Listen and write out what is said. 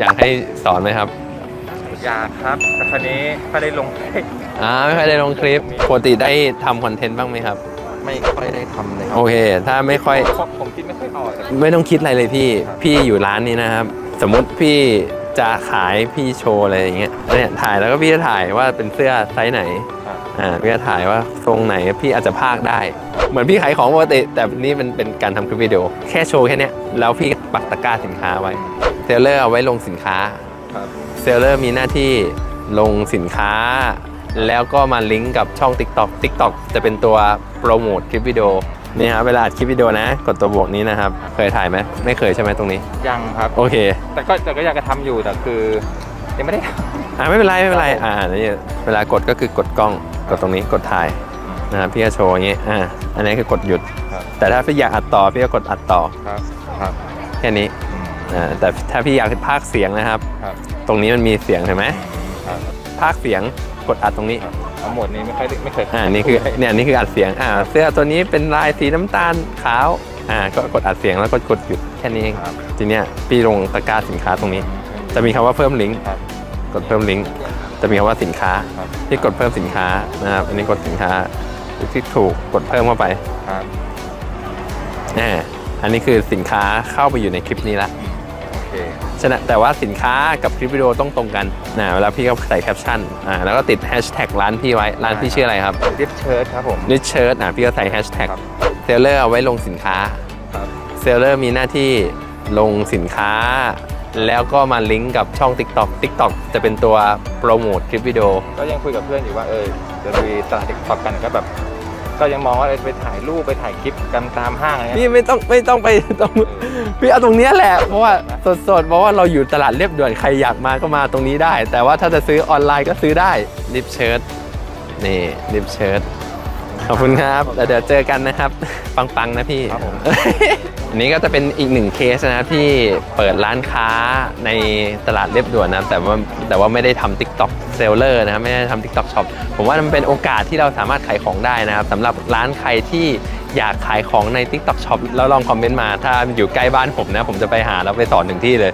อยากให้สอนไหมครับ อยากครับ แต่คราวนี้ไม่ได้ลงอ่าไม่ค่อยได้ลงคลิปปกติได้ทำคอนเทนต์บ้างไหมครับ ไม่ค่อยได้ทำเลยครัโอเค ถ้าไม่ค่อย ผมผมคิดไม่ค่อยออกแต่ไม่ต้องคิดอะไรเลยพี่ครับพี่อยู่ร้านนี้นะครับ สมมุติพี่จะขายพี่โชว์อะไรอย่างเงี้ยเนี่ยถ่ายแล้วก็พี่จะถ่ายว่าเป็นเสื้อไซส์ไหนครับ อ่าพี่จะถ่ายว่าทรงไหนพี่อาจจะพากได้ เหมือนพี่ขายของปกติแต่นี่มันเป็นการทำคลิปวิดีโอ แค่โชว์แค่เนี้ยแล้วพี่ปักตะกร้าสินค้าไว้เซลเลอร์เอาไว้ลงสินค้าครับเซลเลอร์มีหน้าที่ลงสินค้า แล้วก็มาลิงก์กับช่อง TikTok TikTok จะเป็นตัวโปรโมทคลิปวิดีโอนี่ครับเวลาอัดคลิปวิดีโอนะ กดตัวบวกนี้นะครับ เคยถ่ายไหมไม่เคยใช่ไหมตรงนี้ ยังครับ โอเคแต่ก็แต่ก็อยากจะทำอยู่แต่คือยังไม่ได้ทอ่าไม่เป็นไรไม่เป็นไรครับผมอ่านี่เวลากดก็คือกดกล้อง กดตรงนี้กดถ่ายำนะครับพี่จะโชว์อย่างงี้อ่าอันนี้คือกดหยุด ครับแต่ถ้าพี่อยากอัดต่อพี่ก็กดอัดต่อครับครับแค่นี้อืมอ่าแต่ถ้าพี่อยากพากย์เสียงนะครับ ครับตรงนี้มันมีเสียงเห็นไหมครับพากย์เสียงกดอัดตรงนี้ ครับเอาหมวดนี้ไม่ค่อยได้ไม่เคยอ่า นี่คือ เนี่ย นี่คืออัดเสียง อ่า เสื้อตัวนี้เป็นลายสีน้ำตาลขาว อ่า ก็กดอัดเสียงแล้วก็กดหยุดแค่นี้เอง ครับทีเนี้ยพี่ลงตะกร้าสินค้าตรงนี้ จะมีคำว่าเพิ่มลิงก์ ครับกดเพิ่มลิงก์ จะมีคำว่าสินค้าครับที่กดเพิ่มสินค้านะครับ อันนี้กดสินค้าที่ถูกกดเพิ่มเข้าไปครับอ่าอันนี้คือสินค้าเข้าไปอยู่ในคลิปนี้ละโอเคฉะนั้นแต่ว่าสินค้ากับคลิปวิดีโอต้องตรงกันนะเวลาพี่ก็ใส่แคปชั่นอ่าแล้วก็ติดแฮชแท็กร้านพี่ไว้ร้านพี่ชื่ออะไรครับดิฟเชิร์ตครับผมนิชเชิร์ตอะพี่ก็ใส่แฮชแท็กครับเซลเลอร์เอาไว้ลงสินค้าครับเซลเลอร์มีหน้าที่ ลงสินค้า แล้วก็มาลิงก์กับช่อง TikTok TikTok จะเป็นตัวโปรโมทคลิปวิดีโอ ก็ยังคุยกับเพื่อนอยู่ว่าเออจะลุยตลาดติ๊กต็อกกันก็แบบก็ยังมองว่าเออไปถ่ายรูปไปถ่ายคลิปกันตามห้างอะไรเงี้ยพี่ไม่ต้องไม่ต้องไปตรงพี่เอาตรงเนี้ยแหละ เพราะว่าสดๆเพราะว่าเราอยู่ตลาดเรียบด่วนใครอยากมาก็มาตรงนี้ได้ แต่ว่าถ้าจะซื้อออนไลน์ก็ซื้อได้ลิปเชิ้ตนี่ลิปเชิ้ตขอบคุณครับแล้วเดี๋ยวเจอกันนะครับ ปังๆนะพี่ ครับผม อันนี้ก็จะเป็นอีกหนึ่งเคสนะครับที่เปิดร้านค้าในตลาดเรียบด่วนนะครับแต่ว่าแต่ว่าไม่ได้ทำ TikTok Seller นะครับไม่ได้ทำ TikTok Shop ผมว่ามันเป็นโอกาสที่เราสามารถขายของได้นะครับสำหรับร้านใครที่อยากขายของใน TikTok Shop แล้วลองคอมเมนต์มา ถ้าอยู่ใกล้บ้านผมนะ ผมจะไปหาแล้วไปสอนถึงที่เลย